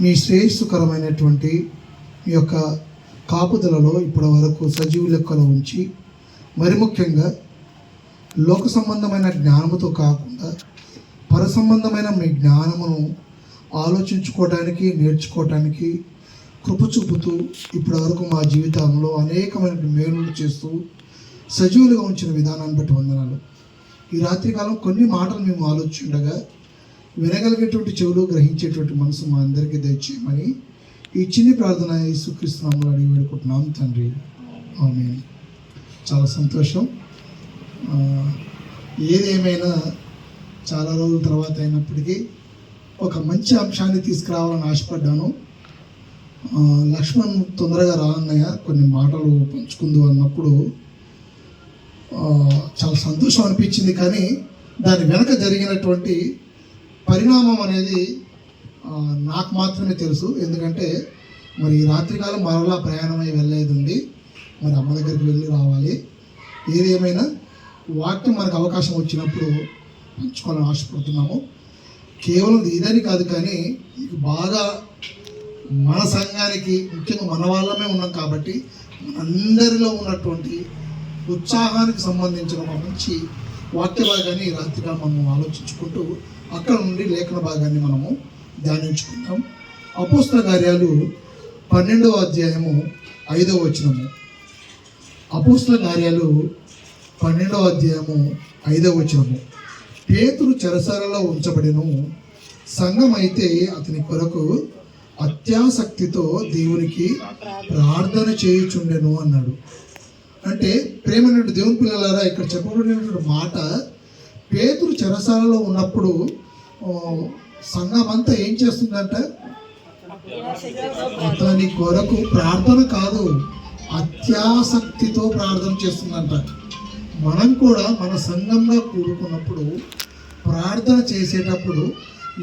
మీ శ్రేయస్సుకరమైనటువంటి మీ యొక్క కాపుదలలో ఇప్పటి వరకు సజీవు లెక్కలో ఉంచి మరి ముఖ్యంగా లోక సంబంధమైన జ్ఞానముతో కాకుండా పర సంబంధమైన మీ జ్ఞానమును ఆలోచించుకోవడానికి నేర్చుకోవడానికి కృప చూపుతూ ఇప్పటి వరకు మా జీవితంలో అనేకమైన మేలులు చేస్తూ సజీవులుగా ఉంచిన విధానాన్ని బట్టి వందనాలు. ఈ రాత్రికాలం కొన్ని మాటలు మేము ఆలోచించగా వినగలిగేటువంటి చెవులు గ్రహించేటువంటి మనసు మా అందరికీ దయచేయమని ఈ చిన్ని ప్రార్థన యేసుక్రీస్తునామలు అడిగి వేడుకుంటున్నాం తండ్రి. ఆమె చాలా సంతోషం. ఏదేమైనా చాలా రోజుల తర్వాత అయినప్పటికీ ఒక మంచి అంశాన్ని తీసుకురావాలని ఆశపడ్డాను. లక్ష్మణ్ తొందరగా రా అన్నయ్య కొన్ని మాటలు పంచుకుందు అన్నప్పుడు చాలా సంతోషం అనిపించింది కానీ దాని వెనక జరిగినటువంటి పరిణామం అనేది నాకు మాత్రమే తెలుసు. ఎందుకంటే మరి ఈ రాత్రికాలం మరలా ప్రయాణమై వెళ్ళేది ఉంది మరి అమ్మ దగ్గరికి వెళ్ళి రావాలి. ఏదేమైనా వాక్యం మనకు అవకాశం వచ్చినప్పుడు పంచుకోవాలని ఆశపడుతున్నాము. కేవలం ఇదని కాదు కానీ బాగా మన సంఘానికి ముఖ్యంగా మన వాళ్ళమే ఉన్నాం కాబట్టి అందరిలో ఉన్నటువంటి ఉత్సాహానికి సంబంధించిన ఒక మంచి వాక్యభాగాన్ని రాత్రిగా మనం ఆలోచించుకుంటూ అక్కడ నుండి లేఖన భాగాన్ని మనము ధ్యానించుకుంటాం అపోస్త కార్యాలు పన్నెండవ అధ్యాయము ఐదవ వచనము. అపోస్త కార్యాలు పన్నెండవ అధ్యాయము ఐదవ వచనము. పేతురు చెరసాలలో ఉంచబడిను. సంఘం అయితే అతని కొరకు అత్యాసక్తితో దేవునికి ప్రార్థన చేయుచుండెను అన్నాడు. అంటే ప్రేమైనటువంటి దేవుని పిల్లలారా ఇక్కడ చెప్పబడినటువంటి మాట పేతురు చెరసాలలో ఉన్నప్పుడు సంఘం అంతా ఏం చేస్తుందంట? అతని కొరకు ప్రార్థన కాదు అత్యాసక్తితో ప్రార్థన చేస్తుందంట. మనం కూడా మన సంఘంగా కూడుకున్నప్పుడు ప్రార్థన చేసేటప్పుడు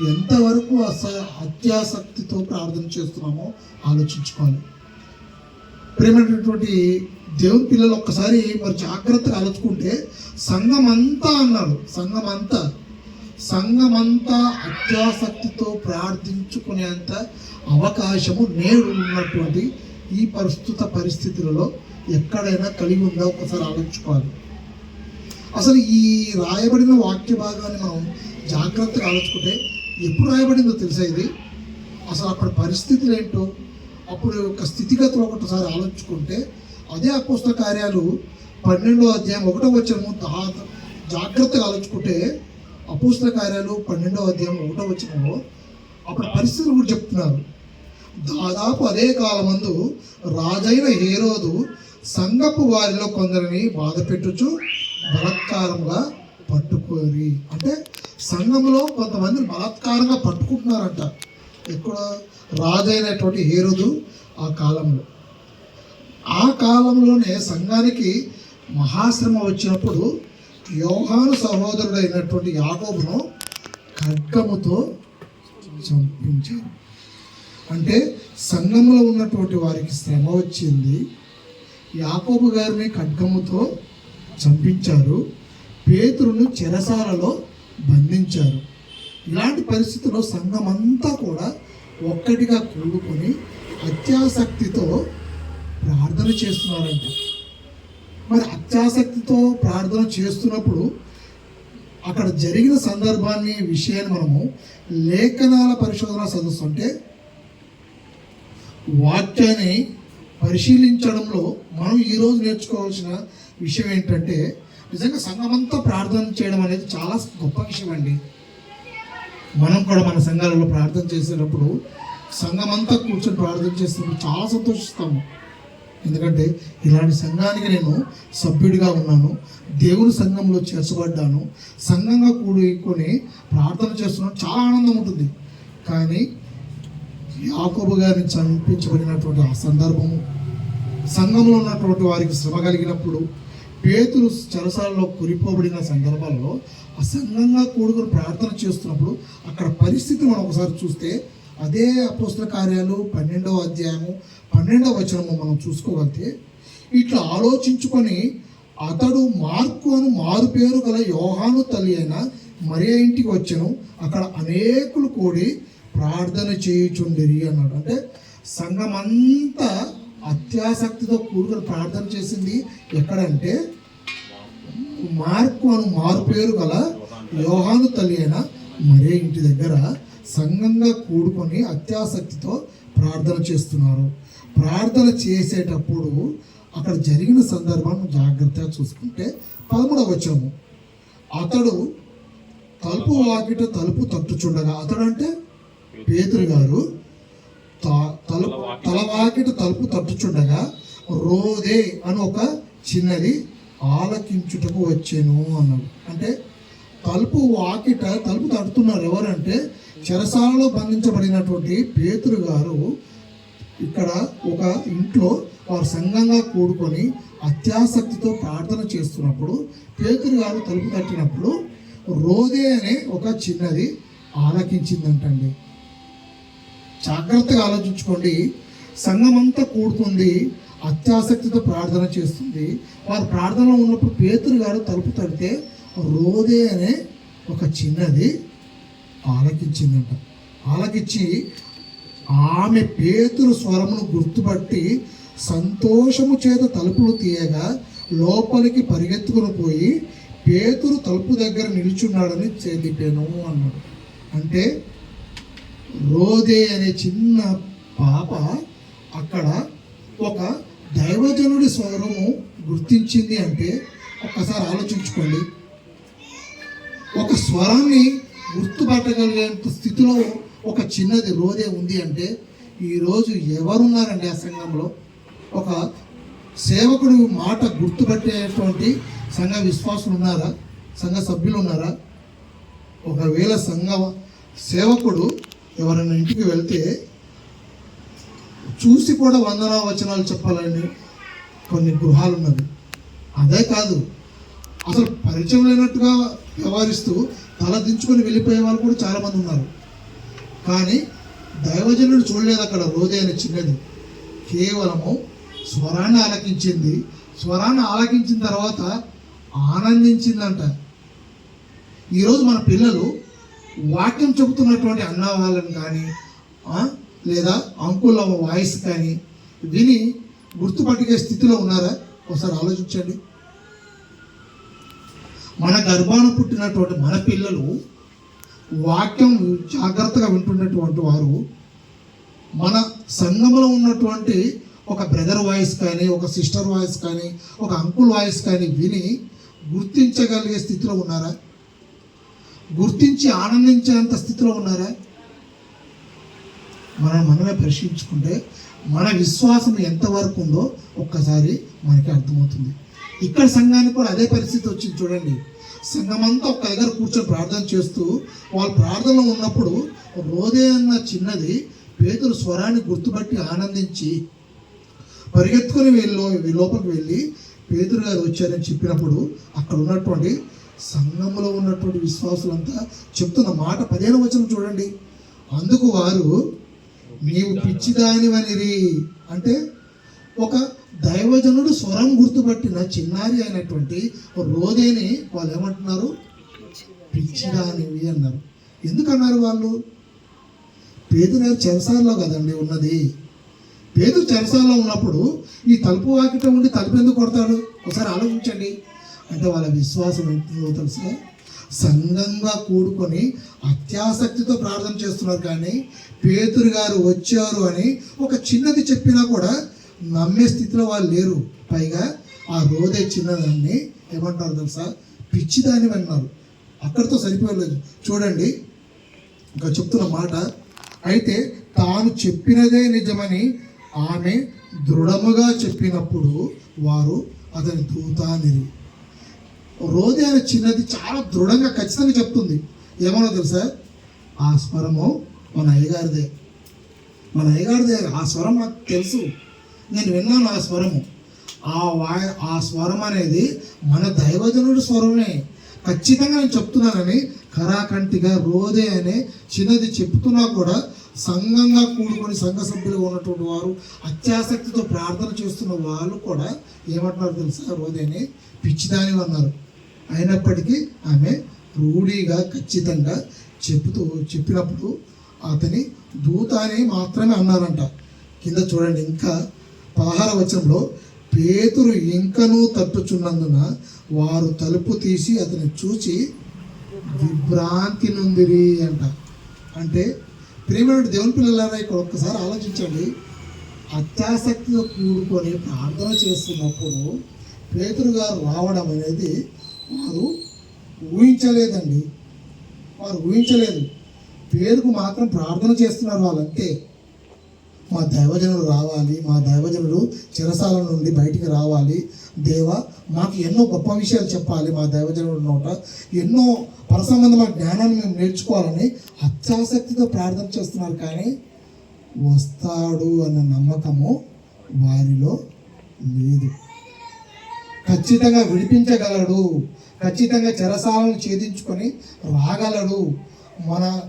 ఎంతవరకు అస అత్యాసక్తితో ప్రార్థన చేస్తున్నామో ఆలోచించుకోవాలి. ప్రేమైనటువంటి దేవుని పిల్లలు ఒక్కసారి మరి జాగ్రత్తగా ఆలోచుకుంటే సంఘం అంతా సంఘమంతా. సంఘం అంతా సంఘమంతా అత్యాసక్తితో ప్రార్థించుకునేంత అవకాశము నేడు ఉన్నటువంటి ఈ ప్రస్తుత పరిస్థితులలో ఎక్కడైనా కలిగి ఉందా? ఒకసారి ఆలోచించుకోవాలి. అసలు ఈ రాయబడిన వాక్య భాగాన్ని మనం జాగ్రత్తగా ఆలోచుకుంటే ఎప్పుడు రాయబడిందో తెలిసేది అసలు అక్కడ పరిస్థితులు ఏంటో? అప్పుడు యొక్క స్థితిగతులు ఒకటిసారి ఆలోచించుకుంటే అదే అపోస్త కార్యాలు పన్నెండో అధ్యాయం ఒకటో వచ్చము జాగ్రత్తగా ఆలోచుకుంటే అపోస్త కార్యాలు పన్నెండో అధ్యాయం ఒకటో వచ్చము అప్పుడు పరిస్థితులు కూడా చెప్తున్నారు. దాదాపు అదే కాలమందు రాజైన హేరోదు సంగపు వారిలో కొందరిని బాధ పెట్టుచు బలాత్కారంగా పట్టుకోరి. అంటే సంఘంలో కొంతమంది బలాత్కారంగా పట్టుకుంటున్నారంట. ఎక్కడ రాజైనటువంటి హేరుదు ఆ కాలంలో. ఆ కాలంలోనే సంఘానికి మహాశ్రమ వచ్చినప్పుడు యోహాను సహోదరుడైనటువంటి యాగోబును ఖడ్గముతో చంపించారు. అంటే సంఘంలో ఉన్నటువంటి వారికి శ్రమ వచ్చింది. యాకోబు గారిని ఖడ్గముతో చంపించారు. పేతురును చెరసాలలో బంధించారు. ఇలాంటి పరిస్థితుల్లో సంఘం అంతా కూడా ఒక్కటిగా కూడుకొని అత్యాసక్తితో ప్రార్థన చేస్తున్నారంట. మరి అత్యాసక్తితో ప్రార్థన చేస్తున్నప్పుడు అక్కడ జరిగిన సందర్భాన్ని విషయాన్ని మనము లేఖనాల పరిశోధన సదస్సు అంటే వాక్యాన్ని పరిశీలించడంలో మనం ఈరోజు నేర్చుకోవాల్సిన విషయం ఏంటంటే నిజంగా సంఘమంతా ప్రార్థన చేయడం అనేది చాలా గొప్ప విషయం అండి. మనం కూడా మన సంఘాలలో ప్రార్థన చేసేటప్పుడు సంఘమంతా కూర్చొని ప్రార్థన చేస్తున్నప్పుడు చాలా సంతోషిస్తాము. ఎందుకంటే ఇలాంటి సంఘానికి నేను సభ్యుడిగా ఉన్నాను. దేవుని సంఘంలో చేర్చబడ్డాను. సంఘంగా కూడుకొని ప్రార్థన చేస్తున్నాను చాలా ఆనందం ఉంటుంది. కానీ యాకోబు గారిని చంపించబడినటువంటి ఆ సందర్భము సంఘంలో ఉన్నటువంటి వారికి శ్రమ కలిగినప్పుడు పేతులు చెరసాలలో కురిపోబడిన సందర్భాల్లో అసంగంగా కూడుకుని ప్రార్థన చేస్తున్నప్పుడు అక్కడ పరిస్థితి మనం ఒకసారి చూస్తే అదే అపోస్తల కార్యాలు పన్నెండవ అధ్యాయము పన్నెండవ వచనము మనం చూసుకోగలిగితే ఇట్లా ఆలోచించుకొని అతడు మార్కు అను మారు పేరు గల యోహాను తల్లి అయిన మరే ఇంటికి వచ్చాను. అక్కడ అనేకులు కూడి ప్రార్థన చేయుచుండిరి అన్నాడు. అంటే సంఘం అంతా అత్యాసక్తితో కూడుకుని ప్రార్థన చేసింది ఎక్కడంటే మార్కు అను మారు పేరు గల యోహాను తల్లి అయిన మరే ఇంటి దగ్గర సంఘంగా కూడుకొని అత్యాసక్తితో ప్రార్థన చేస్తున్నారు. ప్రార్థన చేసేటప్పుడు అక్కడ జరిగిన సందర్భాన్ని జాగ్రత్తగా చూసుకుంటే పదమూడవ వచ్చాము అతడు తలుపు వాకిట తలుపు తట్టుచుండగా అతడు అంటే పేతురు గారు తలుపు తలవాకిట తలుపు తట్టుచుండగా రోదే అని ఒక చిన్నది ఆలకించుటకు వచ్చాను అన్నాడు. అంటే తలుపు వాకిట తలుపు తడుతున్నారు ఎవరంటే చెరసాలలో బంధించబడినటువంటి పేతురు గారు ఇక్కడ ఒక ఇంట్లో వారు సంఘంగా కూడుకొని అత్యాసక్తితో ప్రార్థన చేస్తున్నప్పుడు పేతురు గారు తలుపు తట్టినప్పుడు రోదే అనే ఒక చిన్నది ఆలకించిందంటండి. జాగ్రత్తగా ఆలోచించుకోండి. సంఘం అంతా కూడుతుంది అత్యాసక్తితో ప్రార్థన చేస్తుంది. వారు ప్రార్థనలో ఉన్నప్పుడు పేతురు గారు తలుపు తడితే రోదే అనే ఒక చిన్నది ఆలకించిందంట. ఆలకించి ఆమె పేతురు స్వరమును గుర్తుపట్టి సంతోషము చేత తలుపులు తీయగా లోపలికి పరిగెత్తుకుని పోయి పేతురు తలుపు దగ్గర నిలుచున్నాడని తెలిపాను అన్నాడు. అంటే రోదే అనే చిన్న పాప అక్కడ ఒక దైవజనుడి స్వరము గుర్తించింది అంటే ఒక్కసారి ఆలోచించుకోండి. ఒక స్వరాన్ని గుర్తుపట్టగలిగేంత స్థితిలో ఒక చిన్నది రోదే ఉంది అంటే ఈరోజు ఎవరున్నారండి ఆ సంఘంలో? ఒక సేవకుడు మాట గుర్తుపట్టేటువంటి సంఘ విశ్వాసులు ఉన్నారా? సంఘ సభ్యులు ఉన్నారా? ఒకవేళ సంఘ సేవకుడు ఎవరైనా ఇంటికి వెళ్తే చూసి కూడా వందనా వచనాలు చెప్పాలని కొన్ని గృహాలు ఉన్నవి. అదే కాదు అసలు పరిచయం లేనట్టుగా వ్యవహరిస్తూ తల దించుకొని వెళ్ళిపోయే వాళ్ళు కూడా చాలామంది ఉన్నారు. కానీ దైవజనుడు చూడలేదు అక్కడ రోదే అనే చిన్నది. కేవలము స్వరాన్ని ఆలకించింది. స్వరాన్ని ఆలకించిన తర్వాత ఆనందించిందంట. ఈరోజు మన పిల్లలు వాక్యం చెబుతున్నటువంటి అన్న వాళ్ళని కానీ లేదా లేదా అంకుల వాయిస్ కానీ విని గుర్తుపట్టుకే స్థితిలో ఉన్నారా? ఒకసారి ఆలోచించండి. మన గర్భాన పుట్టినటువంటి మన పిల్లలు వాక్యం జాగ్రత్తగా వింటున్నటువంటి వారు మన సంఘంలో ఉన్నటువంటి ఒక బ్రదర్ వాయిస్ కానీ ఒక సిస్టర్ వాయిస్ కానీ ఒక అంకుల్ వాయిస్ కానీ విని గుర్తించగలిగే స్థితిలో ఉన్నారా? గుర్తించి ఆనందించేంత స్థితిలో ఉన్నారా? మనం మనమే ప్రశ్నించుకుంటే మన విశ్వాసం ఎంతవరకు ఉందో ఒక్కసారి మనకి అర్థమవుతుంది. ఇక్కడ సంఘానికి కూడా అదే పరిస్థితి వచ్చింది చూడండి. సంఘం అంతా ఒక్క దగ్గర కూర్చొని ప్రార్థన చేస్తూ వాళ్ళు ప్రార్థనలో ఉన్నప్పుడు రోదే అన్న చిన్నది పేదలు స్వరాన్ని గుర్తుపట్టి ఆనందించి పరిగెత్తుకుని వెళ్ళి లోపలికి వెళ్ళి పేదలు గారు వచ్చారని చెప్పినప్పుడు అక్కడ ఉన్నటువంటి సంఘంలో ఉన్నటువంటి విశ్వాసులంతా చెప్తున్న మాట పదిహేను వచ్చిన చూడండి. అందుకు వారు నీవు పిచ్చిదానివనిరి అంటే ఒక దైవజనుడు స్వరం గుర్తుపట్టిన చిన్నారి అయినటువంటి రోదేని వాళ్ళు ఏమంటున్నారు? పిచ్చిదానివి అన్నారు. ఎందుకన్నారు వాళ్ళు? పేదరు చెరసాల్లో కదండి ఉన్నది. పేదరు చెరసాల్లో ఉన్నప్పుడు ఈ తలుపు వాకిట ఉండి తలుపు ఎందుకు కొడతాడు? ఒకసారి ఆలోచించండి. అంటే వాళ్ళ విశ్వాసం ఎంతో తెలుసా? సంఘంగా కూడుకొని అత్యాసక్తితో ప్రార్థన చేస్తున్నారు కానీ పేతురు గారు వచ్చారు అని ఒక చిన్నది చెప్పినా కూడా నమ్మే స్థితిలో వాళ్ళు లేరు. పైగా ఆ రోదే చిన్నదాన్ని ఏమంటారు తెలుసా? పిచ్చిదాని అన్నారు అక్కడితో సరిపోలేదు. చూడండి ఇంకా చెప్తున్న మాట. అయితే తాను చెప్పినదే నిజమని ఆమె దృఢముగా చెప్పినప్పుడు వారు అతని దూతానిరు రోజే అనే చిన్నది చాలా దృఢంగా ఖచ్చితంగా చెప్తుంది. ఏమన్నా తెలుసా? ఆ స్వరము మన అయ్యగారిదే. మన అయ్యగారిదే. ఆ స్వరం నాకు తెలుసు. నేను విన్నాను ఆ స్వరము. ఆ వా ఆ స్వరం అనేది మన దైవజనుడి స్వరమే. ఖచ్చితంగా నేను చెప్తున్నానని కరాకంటిగా రోదే అనే చిన్నది చెప్తున్నా కూడా సంఘంగా కూడుకొని సంఘ సభ్యులుగా ఉన్నటువంటి వారు అత్యాసక్తితో ప్రార్థన చేస్తున్న వాళ్ళు కూడా ఏమంటున్నారు తెలుసా? రోదేని పిచ్చిదాని అన్నారు. అయినప్పటికీ ఆమె రూఢీగా ఖచ్చితంగా చెబుతూ చెప్పినప్పుడు అతని దూత అని మాత్రమే అన్నారంట. కింద చూడండి ఇంకా పదహార వచనంలో పేతురు ఇంకనూ తట్టుచున్నందున వారు తలుపు తీసి అతని చూచి విభ్రాంతి నుందిరి అంట. అంటే ప్రేమడు దేవుని పిల్లలారా ఇక్కడ ఒక్కసారి ఆలోచించండి. అత్యాసక్తితో కూడుకొని ప్రార్థన చేస్తున్నప్పుడు పేతురు గారు రావడం అనేది వారు ఊహించలేదండి. వారు ఊహించలేదు. పేరుకు మాత్రం ప్రార్థన చేస్తున్నారు వాళ్ళంతే. మా దైవజనుడు రావాలి మా దైవజనుడు చిరసాల నుండి బయటికి రావాలి. దేవ మాకు ఎన్నో గొప్ప విషయాలు చెప్పాలి మా దైవజనుడు నోట. ఎన్నో పరసంబంధమైన జ్ఞానాన్ని మేము నేర్చుకోవాలని అత్యాసక్తితో ప్రార్థన చేస్తున్నారు కానీ వస్తాడు అన్న నమ్మకము వారిలో లేదు. ఖచ్చితంగా విడిపించగలడు. ఖచ్చితంగా చెరసాలను ఛేదించుకొని రాగలడు. మన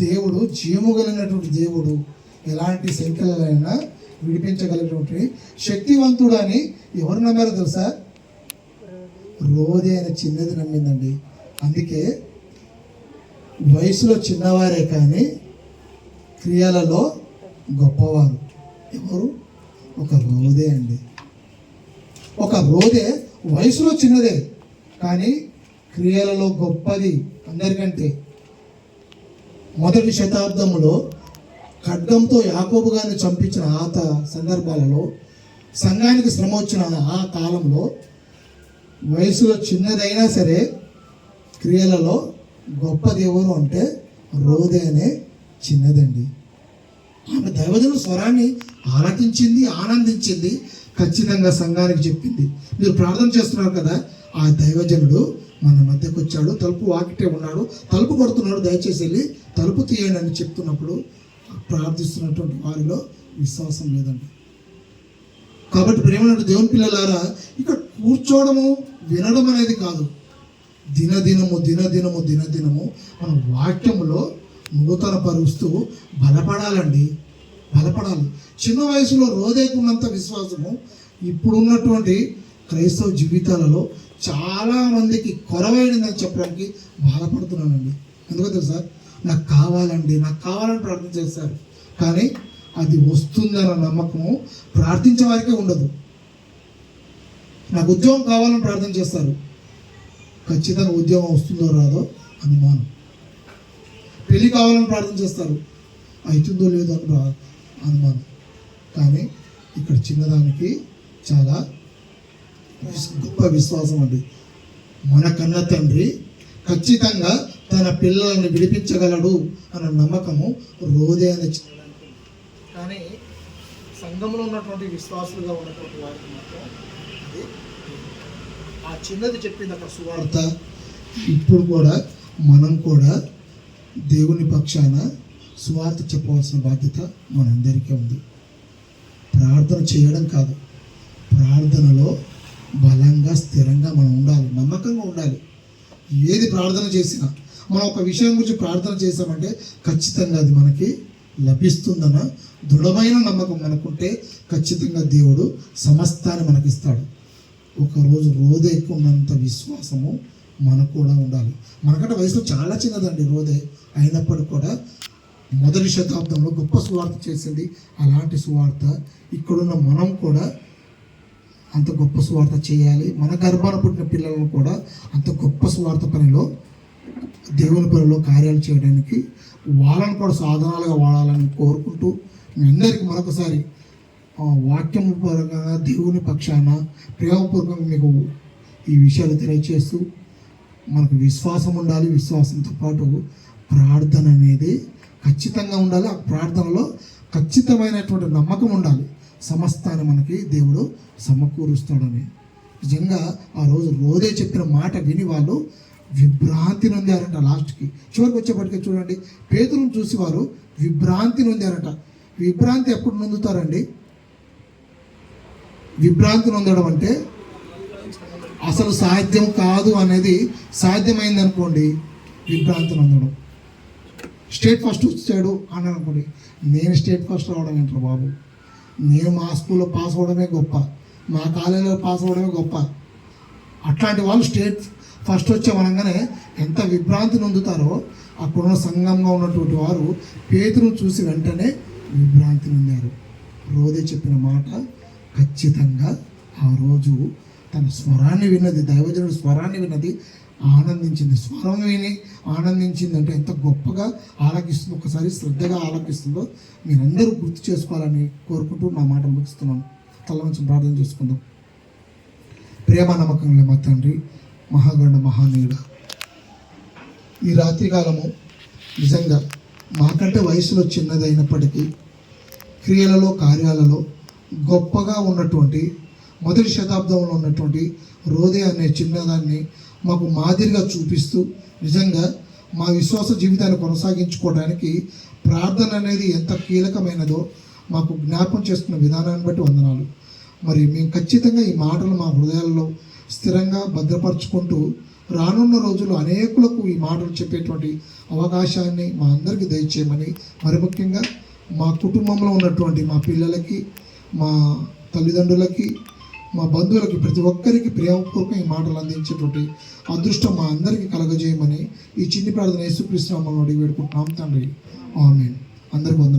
దేవుడు జీవము కలిగినటువంటి దేవుడు. ఎలాంటి సంఖ్యలైనా విడిపించగలిగినటువంటి శక్తివంతుడు అని ఎవరు నమ్మారో తెలుసా? రోదే ఆయన చిన్నది నమ్మిందండి. అందుకే వయసులో చిన్నవారే కానీ క్రియలలో గొప్పవారు. ఎవరు? ఒక రోదే అండి. ఒక రోదే వయసులో చిన్నదే కానీ క్రియలలో గొప్పది అందరికంటే. మొదటి శతాబ్దంలో ఖడ్గంతో యాకోబు గారిని చంపించిన ఆత సందర్భాలలో సంఘానికి శ్రమ వచ్చిన ఆ కాలంలో వయసులో చిన్నదైనా సరే క్రియలలో గొప్పది ఎవరు అంటే రోదే అనే చిన్నదండి. ఆమె దైవజన స్వరాన్ని ఆలకించింది ఆనందించింది ఖచ్చితంగా సంఘానికి చెప్పింది. మీరు ప్రార్థన చేస్తున్నారు కదా ఆ దైవజనుడు మన మధ్యకు వచ్చాడు తలుపు వాకిటే ఉన్నాడు తలుపు కొడుతున్నాడు దయచేసి వెళ్ళి తలుపు తీయండి అని చెప్తున్నప్పుడు ప్రార్థిస్తున్నటువంటి వారిలో విశ్వాసం లేదండి. కాబట్టి ప్రేమ దేవుని పిల్లలారా ఇక్కడ కూర్చోవడము వినడం అనేది కాదు. దినదినము దినదినము దినదినము మన వాక్యములో నూతన పరుస్తూ బలపడాలండి. బలపడాలి. చిన్న వయసులో రోజేకున్నంత విశ్వాసము ఇప్పుడున్నటువంటి క్రైస్తవ జీవితాలలో చాలా మందికి చెప్పడానికి బాధపడుతున్నానండి. ఎందుకో తెలుసా? నాకు కావాలండి నాకు కావాలని ప్రార్థన చేస్తారు. కానీ అది వస్తుందన్న నమ్మకము ప్రార్థించే వారికే ఉండదు. నాకు ఉద్యోగం కావాలని ప్రార్థన చేస్తారు. ఖచ్చితంగా ఉద్యోగం వస్తుందో రాదో అనుమానం పెళ్ళి కావాలని ప్రార్థన చేస్తారు. అవుతుందో లేదో అని అనుమానం. కానీ ఇక్కడ చిన్నదానికి చాలా గొప్ప విశ్వాసం అండి. మన కన్న తండ్రి ఖచ్చితంగా తన పిల్లలను విడిపించగలడు అన్న నమ్మకము రోదే అనే కానీ సంఘంలో ఉన్నటువంటి విశ్వాసులుగా ఉన్నటువంటి వారికి మాత్రం అది ఆ చిన్నది చెప్పింది అక్కడ సువార్త. ఇప్పుడు కూడా మనం కూడా దేవుని పక్షాన సువార్త చెప్పవలసిన బాధ్యత మనందరికీ ఉంది. ప్రార్థన చేయడం కాదు ప్రార్థనలో బలంగా స్థిరంగా మనం ఉండాలి నమ్మకంగా ఉండాలి. ఏది ప్రార్థన చేసినా మనం ఒక విషయం గురించి ప్రార్థన చేసామంటే ఖచ్చితంగా అది మనకి లభిస్తుందన్న దృఢమైన నమ్మకం మనకుంటే ఖచ్చితంగా దేవుడు సమస్తాన్ని మనకిస్తాడు. ఒకరోజు రోజు ఎక్కువ ఉన్నంత విశ్వాసము మనకు కూడా ఉండాలి. మనకంటే వయసులో చాలా చిన్నదండి రోదే. అయినప్పటికీ కూడా మొదటి శతాబ్దంలో గొప్ప సువార్త చేసింది అలాంటి సువార్త. ఇక్కడున్న మనం కూడా అంత గొప్ప సువార్త చేయాలి. మన గర్భాన పుట్టిన పిల్లలను కూడా అంత గొప్ప సువార్త పనిలో దేవుని పనిలో కార్యాలు చేయడానికి వాళ్ళని కూడా సాధనాలుగా వాడాలని కోరుకుంటూ మీ అందరికీ మరొకసారి వాక్యం పరంగా దేవుని పక్షాన ప్రేమపూర్వకంగా మీకు ఈ విషయాలు తెలియచేస్తూ మనకు విశ్వాసం ఉండాలి విశ్వాసంతో పాటు ప్రార్థన అనేది ఖచ్చితంగా ఉండాలి. ఆ ప్రార్థనలో ఖచ్చితమైనటువంటి నమ్మకం ఉండాలి. సమస్తాన్ని మనకి దేవుడు సమకూరుస్తాడని. నిజంగా ఆ రోజు రోజే చెప్పిన మాట విని వాళ్ళు విభ్రాంతి నొందారంట లాస్ట్కి. చివరికి వచ్చేప్పటికి చూడండి పేదలను చూసి వారు విభ్రాంతి నొందారంట. విభ్రాంతి ఎప్పుడు నొందుతారండి? విభ్రాంతి నొందడం అంటే అసలు సాధ్యం కాదు అనేది సాధ్యమైంది అనుకోండి విభ్రాంతి అందడం స్టేట్ ఫస్ట్ వచ్చాడు అని అనుకోండి నేను స్టేట్ ఫస్ట్ రావడం ఏంటారు బాబు. నేను మా స్కూల్లో పాస్ అవ్వడమే గొప్ప మా కాలేజీలో పాస్ అవ్వడమే గొప్ప. అట్లాంటి వాళ్ళు స్టేట్ ఫస్ట్ వచ్చామనగానే ఎంత విభ్రాంతి నొందుతారో అక్కడున్న సంఘంగా ఉన్నటువంటి వారు పేతును చూసి వెంటనే విభ్రాంతి నొందారు. రోజే చెప్పిన మాట ఖచ్చితంగా ఆ రోజు తన స్వరాన్ని విన్నది దైవజనుడు స్వరాన్ని విన్నది ఆనందించింది. స్వరం విని ఆనందించింది అంటే ఎంత గొప్పగా ఆలకిస్తుందో ఒకసారి శ్రద్ధగా ఆలకిస్తుందో మీరందరూ గుర్తు చేసుకోవాలని కోరుకుంటూ నా మాట ముగిస్తున్నాను. తల నుంచి ప్రార్థన చేసుకుందాం. ప్రేమ నమ్మకంలో మా తండ్రి మహాగణ మహానీయుడ. ఈ రాత్రికాలము నిజంగా మాకంటే వయసులో చిన్నదైనప్పటికీ క్రియలలో కార్యాలలో గొప్పగా ఉన్నటువంటి మొదటి శతాబ్దంలో ఉన్నటువంటి రోదే అనే చిన్నదాన్ని మాకు మాదిరిగా చూపిస్తూ నిజంగా మా విశ్వాస జీవితాన్ని కొనసాగించుకోవడానికి ప్రార్థన అనేది ఎంత కీలకమైనదో మాకు జ్ఞాపం చేస్తున్న విధానాన్ని బట్టి వందనాలు. మరి మేము ఖచ్చితంగా ఈ మాటలు మా హృదయాల్లో స్థిరంగా భద్రపరుచుకుంటూ రానున్న రోజుల్లో అనేకులకు ఈ మాటలు చెప్పేటువంటి అవకాశాన్ని మా అందరికీ దయచేయమని మరి ముఖ్యంగా మా కుటుంబంలో ఉన్నటువంటి మా పిల్లలకి మా తల్లిదండ్రులకి మా బంధువులకి ప్రతి ఒక్కరికి ప్రేమపూర్వకంగా ఈ మాటలు అందించేటువంటి అదృష్టం మా అందరికీ కలగజేయమని ఈ చిన్ని ప్రార్థన యేసుక్రీస్తు నామములో అడిగి వేడుకుంటున్నాం తండ్రి. ఆమె అందరికి వందన